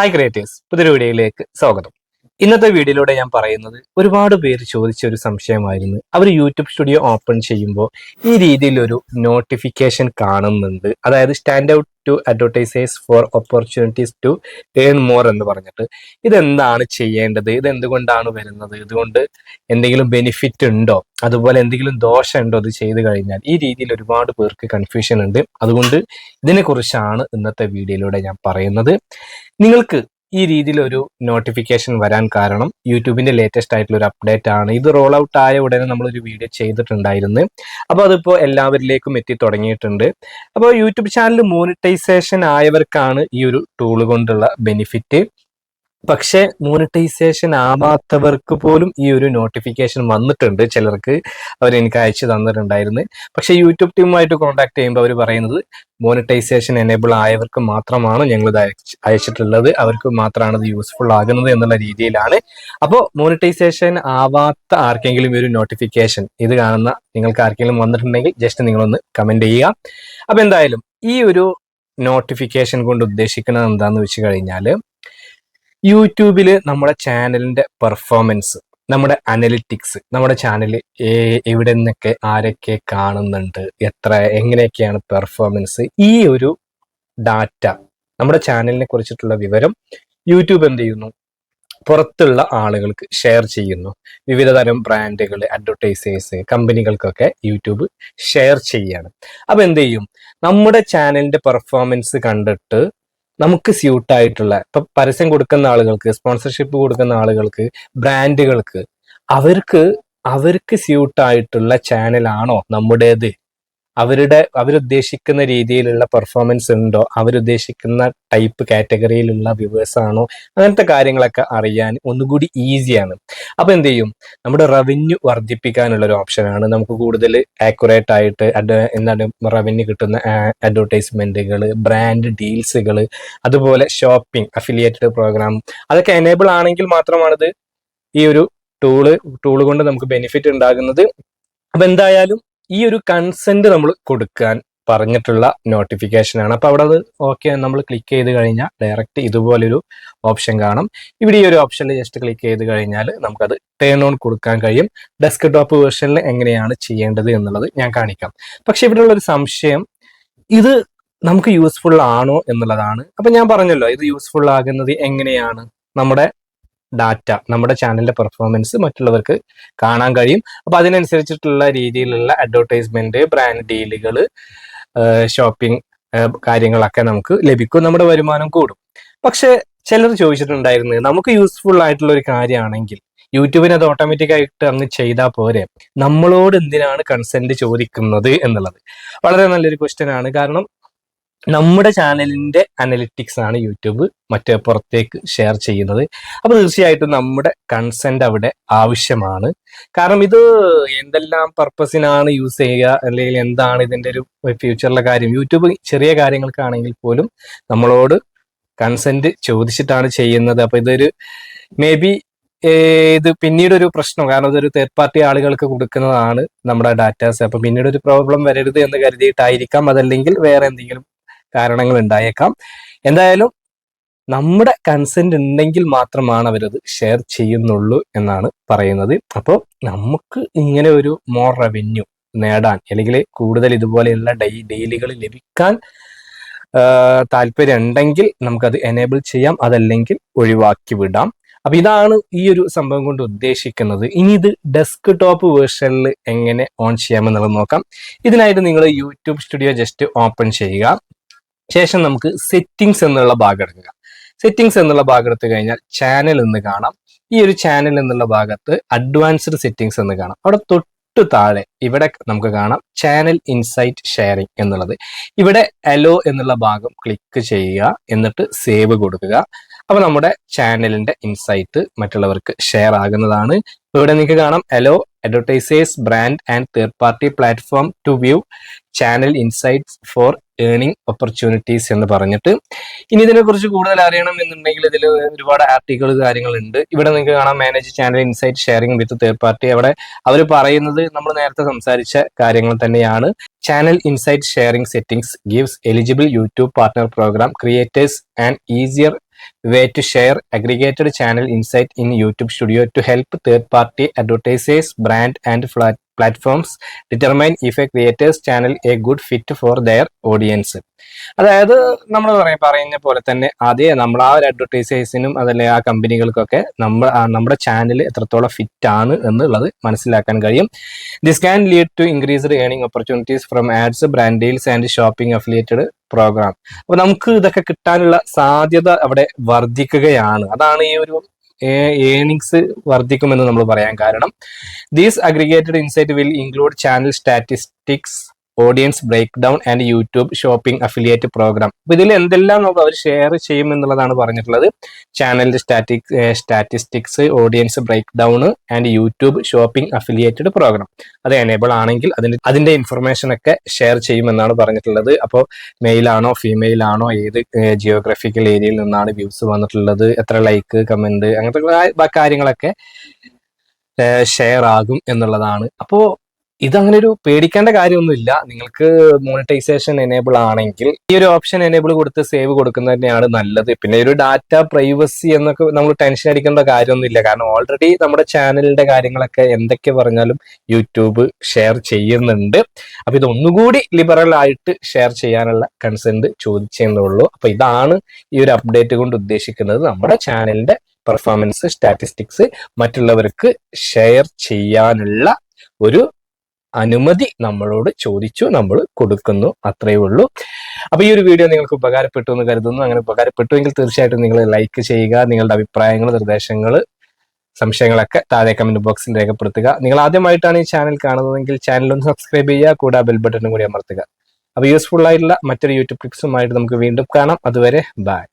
Hi creators പുതിയൊരു വീഡിയോയിലേക്ക് സ്വാഗതം. ഇന്നത്തെ വീഡിയോയിലൂടെ ഞാൻ പറയുന്നത് ഒരുപാട് പേര് ചോദിച്ച ഒരു സംശയമായിരുന്നു. അവർ യൂട്യൂബ് സ്റ്റുഡിയോ ഓപ്പൺ ചെയ്യുമ്പോൾ ഈ രീതിയിൽ ഒരു നോട്ടിഫിക്കേഷൻ കാണുന്നുണ്ട്. അതായത് stand out to advertisers for opportunities to earn more എന്ന് പറഞ്ഞിട്ട്. ഇതെന്താണ് ചെയ്യേണ്ടത്? ഇത് എന്തുകൊണ്ടാണ് വരുന്നത്? ഇതുകൊണ്ട് എന്തെങ്കിലും ബെനിഫിറ്റ് ഉണ്ടോ? അതുപോലെ എന്തെങ്കിലും ദോഷം ഉണ്ടോ ഇത് ചെയ്തു കഴിഞ്ഞാൽ? ഈ രീതിയിൽ ഒരുപാട് പേർക്ക് കൺഫ്യൂഷൻ ഉണ്ട്. അതുകൊണ്ട് ഇതിനെക്കുറിച്ചാണ് ഇന്നത്തെ വീഡിയോയിലൂടെ ഞാൻ പറയുന്നത്. നിങ്ങൾക്ക് ഈ രീതിയിലൊരു നോട്ടിഫിക്കേഷൻ വരാൻ കാരണം യൂട്യൂബിന്റെ ലേറ്റസ്റ്റ് ആയിട്ടുള്ള ഒരു അപ്ഡേറ്റ് ആണ്. ഇത് റോൾ ഔട്ട് ആയ ഉടനെ നമ്മളൊരു വീഡിയോ ചെയ്തിട്ടുണ്ടായിരുന്നു. അപ്പോൾ അതിപ്പോൾ എല്ലാവരിലേക്കും എത്തി തുടങ്ങിയിട്ടുണ്ട്. അപ്പോൾ യൂട്യൂബ് ചാനൽ മോണിറ്റൈസേഷൻ ആയവർക്കാണ് ഈ ഒരു ടൂൾ കൊണ്ടുള്ള ബെനിഫിറ്റ് പക്ഷെ മോണിറ്റൈസേഷൻ ആവാത്തവർക്ക് പോലും ഈ ഒരു നോട്ടിഫിക്കേഷൻ വന്നിട്ടുണ്ട്. ചിലർക്ക് അവർ എനിക്ക് അയച്ചു തന്നിട്ടുണ്ടായിരുന്നു. പക്ഷെ യൂട്യൂബ് ടീമുമായിട്ട് കോൺടാക്ട് ചെയ്യുമ്പോൾ അവർ പറയുന്നത് മോണിറ്റൈസേഷൻ എനേബിൾ ആയവർക്ക് മാത്രമാണ് ഞങ്ങൾ ഇത് അയച്ചിട്ടുള്ളത്. അവർക്ക് മാത്രമാണ് ഇത് യൂസ്ഫുൾ ആകുന്നത് എന്നുള്ള രീതിയിലാണ്. അപ്പോൾ മോണിറ്റൈസേഷൻ ആവാത്ത ആർക്കെങ്കിലും ഒരു നോട്ടിഫിക്കേഷൻ ഇത് കാണുന്ന നിങ്ങൾക്ക് ആർക്കെങ്കിലും വന്നിട്ടുണ്ടെങ്കിൽ ജസ്റ്റ് നിങ്ങളൊന്ന് കമന്റ് ചെയ്യുക. അപ്പോൾ എന്തായാലും ഈ ഒരു നോട്ടിഫിക്കേഷൻ കൊണ്ട് ഉദ്ദേശിക്കുന്നത് എന്താണെന്ന് വെച്ച് കഴിഞ്ഞാൽ യൂട്യൂബിൽ നമ്മുടെ ചാനലിന്റെ പെർഫോമൻസ് നമ്മുടെ അനലിറ്റിക്സ് നമ്മുടെ ചാനൽ എവിടെ നിന്നൊക്കെ ആരൊക്കെ കാണുന്നുണ്ട് എത്ര എങ്ങനെയൊക്കെയാണ് പെർഫോമൻസ് ഈ ഒരു ഡാറ്റ നമ്മുടെ ചാനലിനെ കുറിച്ചിട്ടുള്ള വിവരം യൂട്യൂബ് എന്ത് ചെയ്യുന്നു? പുറത്തുള്ള ആളുകൾക്ക് ഷെയർ ചെയ്യുന്നു. വിവിധ തരം ബ്രാൻഡുകൾ അഡ്വർടൈസേഴ്സ് കമ്പനികൾക്കൊക്കെ യൂട്യൂബ് ഷെയർ ചെയ്യാണ്. അപ്പൊ എന്ത് ചെയ്യും? നമ്മുടെ ചാനലിന്റെ പെർഫോമൻസ് കണ്ടിട്ട് നമുക്ക് സ്യൂട്ട് ആയിട്ടുള്ള ഇപ്പൊ പരസ്യം കൊടുക്കുന്ന ആളുകൾക്ക് സ്പോൺസർഷിപ്പ് കൊടുക്കുന്ന ആളുകൾക്ക് ബ്രാൻഡുകൾക്ക് അവർക്ക് അവർക്ക് സ്യൂട്ട് ആയിട്ടുള്ള ചാനലാണോ നമ്മുടേത്? അവരുടെ അവരുദ്ദേശിക്കുന്ന രീതിയിലുള്ള പെർഫോമൻസ് ഉണ്ടോ? അവരുദ്ദേശിക്കുന്ന ടൈപ്പ് കാറ്റഗറിയിലുള്ള വ്യൂവേഴ്സ് ആണോ? അങ്ങനത്തെ കാര്യങ്ങളൊക്കെ അറിയാൻ ഒന്നുകൂടി ഈസിയാണ് അപ്പൊ എന്ത് ചെയ്യും? നമ്മുടെ റവന്യൂ വർദ്ധിപ്പിക്കാനുള്ള ഒരു ഓപ്ഷനാണ് നമുക്ക് കൂടുതൽ ആക്യുറേറ്റ് ആയിട്ട് എന്താണ് റവന്യൂ കിട്ടുന്ന അഡ്വർടൈസ്മെന്റുകൾ ബ്രാൻഡ് ഡീൽസുകൾ അതുപോലെ ഷോപ്പിംഗ് അഫിലിയേറ്റഡ് പ്രോഗ്രാം അതൊക്കെ എനേബിൾ ആണെങ്കിൽ മാത്രമാണിത് ഈ ഒരു ടൂൾ ടൂൾ കൊണ്ട് നമുക്ക് ബെനിഫിറ്റ് ഉണ്ടാകുന്നത്. അപ്പൊ എന്തായാലും ഈ ഒരു കൺസെന്റ് നമ്മൾ കൊടുക്കാൻ പറഞ്ഞിട്ടുള്ള നോട്ടിഫിക്കേഷൻ ആണ്. അപ്പൊ അവിടെ അത് ഓക്കെ നമ്മൾ ക്ലിക്ക് ചെയ്ത് കഴിഞ്ഞാൽ ഡയറക്റ്റ് ഇതുപോലൊരു ഓപ്ഷൻ കാണും. ഇവിടെ ഈ ഒരു ഓപ്ഷനിൽ ജസ്റ്റ് ക്ലിക്ക് ചെയ്ത് കഴിഞ്ഞാൽ നമുക്കത് ടേൺ ഓൺ കൊടുക്കാൻ കഴിയും. ഡെസ്ക് ടോപ്പ് വേർഷനിൽ എങ്ങനെയാണ് ചെയ്യേണ്ടത് എന്നുള്ളത് ഞാൻ കാണിക്കാം. പക്ഷെ ഇവിടെയുള്ള ഒരു സംശയം ഇത് നമുക്ക് യൂസ്ഫുൾ ആണോ എന്നുള്ളതാണ്. അപ്പൊ ഞാൻ പറഞ്ഞല്ലോ ഇത് യൂസ്ഫുൾ ആകുന്നത് എങ്ങനെയാണ്? നമ്മുടെ ഡാറ്റ നമ്മുടെ ചാനലിന്റെ പെർഫോമൻസ് മറ്റുള്ളവർക്ക് കാണാൻ കഴിയും. അപ്പൊ അതിനനുസരിച്ചിട്ടുള്ള രീതിയിലുള്ള അഡ്വർടൈസ്മെന്റ് ബ്രാൻഡ് ഡീലുകൾ ഷോപ്പിംഗ് കാര്യങ്ങളൊക്കെ നമുക്ക് ലഭിക്കും. നമ്മുടെ വരുമാനം കൂടും. പക്ഷെ ചിലർ ചോദിച്ചിട്ടുണ്ടായിരുന്നു നമുക്ക് യൂസ്ഫുൾ ആയിട്ടുള്ള ഒരു കാര്യമാണെങ്കിൽ യൂട്യൂബിന് അത് ഓട്ടോമാറ്റിക് ആയിട്ട് അങ്ങ് ചെയ്താൽ പോരെ? നമ്മളോട് എന്തിനാണ് കൺസെന്റ് ചോദിക്കുന്നത്? എന്നുള്ളത്. വളരെ നല്ലൊരു ക്വസ്റ്റ്യൻ ആണ്. കാരണം നമ്മുടെ ചാനലിന്റെ അനലിറ്റിക്സ് ആണ് യൂട്യൂബ്. മറ്റേ പുറത്തേക്ക് ഷെയർ ചെയ്യുന്നത്. അപ്പൊ തീർച്ചയായിട്ടും നമ്മുടെ കൺസെന്റ് അവിടെ ആവശ്യമാണ്. കാരണം ഇത് എന്തെല്ലാം പർപ്പസിനാണ് യൂസ് ചെയ്യുക അല്ലെങ്കിൽ എന്താണ് ഇതിന്റെ ഒരു ഫ്യൂച്ചറിലെ കാര്യം. യൂട്യൂബ് ചെറിയ കാര്യങ്ങൾക്കാണെങ്കിൽ പോലും നമ്മളോട് കൺസെന്റ് ചോദിച്ചിട്ടാണ് ചെയ്യുന്നത്. അപ്പൊ ഇതൊരു മേ ബി ഇത് പിന്നീട് ഒരു പ്രശ്നം. കാരണം ഇതൊരു തേർഡ് പാർട്ടി ആളുകൾക്ക് കൊടുക്കുന്നതാണ് നമ്മുടെ ഡാറ്റാസ് അപ്പൊ പിന്നീട് ഒരു പ്രോബ്ലം വരരുത് എന്ന് കരുതിയിട്ടായിരിക്കാം. അതല്ലെങ്കിൽ വേറെ എന്തെങ്കിലും കാരണങ്ങൾ ഉണ്ടായേക്കാം എന്തായാലും നമ്മുടെ കൺസെന്റ് ഉണ്ടെങ്കിൽ മാത്രമാണ് അവരത് ഷെയർ ചെയ്യുന്നുള്ളൂ എന്നാണ് പറയുന്നത്. അപ്പോൾ നമുക്ക് ഇങ്ങനെ ഒരു മോർ റവന്യൂ നേടാൻ അല്ലെങ്കിൽ കൂടുതൽ ഇതുപോലെയുള്ള ഡൈ ഡെയിലികൾ ലഭിക്കാൻ താല്പര്യം ഉണ്ടെങ്കിൽ നമുക്കത് എനേബിൾ ചെയ്യാം. അതല്ലെങ്കിൽ ഒഴിവാക്കി വിടാം. അപ്പൊ ഇതാണ് ഈ ഒരു സംഭവം കൊണ്ട് ഉദ്ദേശിക്കുന്നത്. ഇനി ഇത് ഡെസ്ക് ടോപ്പ് വേർഷനിൽ എങ്ങനെ ഓൺ ചെയ്യാമെന്നുള്ളത് നോക്കാം. ഇതിനായിട്ട് നിങ്ങൾ യൂട്യൂബ് സ്റ്റുഡിയോ ജസ്റ്റ് ഓപ്പൺ ചെയ്യുക. ശേഷം നമുക്ക് സെറ്റിങ്സ് എന്നുള്ള ഭാഗം എടുക്കുക സെറ്റിങ്സ് എന്നുള്ള ഭാഗം എടുത്തു കഴിഞ്ഞാൽ ചാനൽ എന്ന് കാണാം. ഈ ഒരു ചാനൽ എന്നുള്ള ഭാഗത്ത് അഡ്വാൻസ്ഡ് സെറ്റിങ്സ് എന്ന് കാണാം. അവിടെ തൊട്ട് താഴെ ഇവിടെ നമുക്ക് കാണാം ചാനൽ ഇൻസൈറ്റ് ഷെയറിംഗ് എന്നുള്ളത്. ഇവിടെ അലോ എന്നുള്ള ഭാഗം ക്ലിക്ക് ചെയ്യുക എന്നിട്ട് സേവ് കൊടുക്കുക. അപ്പൊ നമ്മുടെ ചാനലിന്റെ ഇൻസൈറ്റ് മറ്റുള്ളവർക്ക് ഷെയർ ആകുന്നതാണ്. ഇവിടെ നിങ്ങൾക്ക് കാണാം allow advertisers brand and third party platform to view channel insights for earning opportunities എന്ന് പറഞ്ഞിട്ട്. ഇനി ഇതിനെക്കുറിച്ച് കൂടുതൽ അറിയണം എന്നുണ്ടെങ്കിൽ ഇതിൽ ഒരുപാട് ആർട്ടിക്കിൾ കാര്യങ്ങളുണ്ട്. ഇവിടെ നിങ്ങൾക്ക് കാണാം manage channel insight sharing with third party അവിടെ അവർ പറയുന്നത് നമ്മൾ നേരത്തെ സംസാരിച്ച കാര്യങ്ങൾ തന്നെയാണ്. Channel insight sharing settings gives eligible YouTube partner program creators and easier way to share aggregated channel insight in YouTube studio to help third party advertisers brand and flat platforms determine if a creators channel a good fit for their audience അതായത് നമ്മൾ പറയും പറയുന്ന പോലെ തന്നെ അതേ നമ്മൾ ആ ഒരു അഡ്വർടൈസേഴ്സിനും അതല്ലെ ആ കമ്പനികൾക്കൊക്കെ നമ്മൾ നമ്മുടെ ചാനൽ എത്രത്തോളം ഫിറ്റ് ആണ് എന്നുള്ളത് മനസ്സിലാക്കാൻ കഴിയും. This can lead to increased earning opportunities from ads brand deals and shopping affiliated program അപ്പൊ നമുക്ക് ഇതൊക്കെ കിട്ടാനുള്ള സാധ്യത അവിടെ വർദ്ധിക്കുകയാണ്. അതാണ് ഈ ഒരു ഏണിങ്സ് വർദ്ധിക്കുമെന്ന് നമ്മൾ പറയാൻ കാരണം. These aggregated insight will include channel statistics audience break down and YouTube shopping affiliate program അപ്പൊ ഇതിൽ എന്തെല്ലാം നമുക്ക് അവർ ഷെയർ ചെയ്യും എന്നുള്ളതാണ് പറഞ്ഞിട്ടുള്ളത്. ചാനലിന്റെ static statistics audience break down and YouTube shopping affiliated program അത് എനേബിൾ ആണെങ്കിൽ അതിന്റെ അതിന്റെ ഇൻഫർമേഷൻ ഒക്കെ ഷെയർ ചെയ്യുമെന്നാണ് പറഞ്ഞിട്ടുള്ളത്. അപ്പോൾ മെയിൽ ആണോ ഫീമെയിൽ ആണോ ഏത് ജിയോഗ്രഫിക്കൽ ഏരിയയിൽ നിന്നാണ് വ്യൂസ് വന്നിട്ടുള്ളത് എത്ര ലൈക്ക് കമന്റ് അങ്ങനത്തെ കാര്യങ്ങളൊക്കെ ഷെയർ ആകും എന്നുള്ളതാണ്. അപ്പോൾ ഇതങ്ങനെ ഒരു പേടിക്കേണ്ട കാര്യമൊന്നുമില്ല. നിങ്ങൾക്ക് മോണിറ്റൈസേഷൻ എനേബിൾ ആണെങ്കിൽ ഈ ഒരു ഓപ്ഷൻ എനേബിൾ കൊടുത്ത് സേവ് കൊടുക്കുന്നത് തന്നെയാണ് നല്ലത്. പിന്നെ ഒരു ഡാറ്റ പ്രൈവസി എന്നൊക്കെ നമ്മൾ ടെൻഷൻ അടിക്കേണ്ട കാര്യമൊന്നുമില്ല. കാരണം ഓൾറെഡി നമ്മുടെ ചാനലിന്റെ കാര്യങ്ങളൊക്കെ എന്തൊക്കെ പറഞ്ഞാലും യൂട്യൂബ് ഷെയർ ചെയ്യുന്നുണ്ട്. അപ്പൊ ഇതൊന്നുകൂടി ലിബറൽ ആയിട്ട് ഷെയർ ചെയ്യാനുള്ള കൺസെന്റ് ചോദിച്ചെന്നുള്ളൂ. അപ്പൊ ഇതാണ് ഈ ഒരു അപ്ഡേറ്റ് കൊണ്ട് ഉദ്ദേശിക്കുന്നത്. നമ്മുടെ ചാനലിന്റെ പെർഫോമൻസ് സ്റ്റാറ്റിസ്റ്റിക്സ് മറ്റുള്ളവർക്ക് ഷെയർ ചെയ്യാനുള്ള ഒരു അനുമതി നമ്മളോട് ചോദിച്ചു നമ്മൾ കൊടുക്കുന്നു. അത്രയേ ഉള്ളൂ. അപ്പൊ ഈ ഒരു വീഡിയോ നിങ്ങൾക്ക് ഉപകാരപ്പെട്ടു എന്ന് കരുതുന്നു. അങ്ങനെ ഉപകാരപ്പെട്ടുവെങ്കിൽ തീർച്ചയായിട്ടും നിങ്ങൾ ലൈക്ക് ചെയ്യുക നിങ്ങളുടെ അഭിപ്രായങ്ങൾ നിർദ്ദേശങ്ങൾ സംശയങ്ങളൊക്കെ താഴെ കമന്റ് ബോക്സിൽ രേഖപ്പെടുത്തുക. നിങ്ങൾ ആദ്യമായിട്ടാണ് ഈ ചാനൽ കാണുന്നതെങ്കിൽ ചാനൽ ഒന്ന് സബ്സ്ക്രൈബ് ചെയ്യുക കൂടാതെ ബെൽ ബട്ടണും കൂടി അമർത്തുക. അപ്പൊ യൂസ്ഫുൾ ആയിട്ടുള്ള മറ്റൊരു യൂട്യൂബ് ക്ലിപ്സുമായിട്ട് നമുക്ക് വീണ്ടും കാണാം. അതുവരെ ബൈ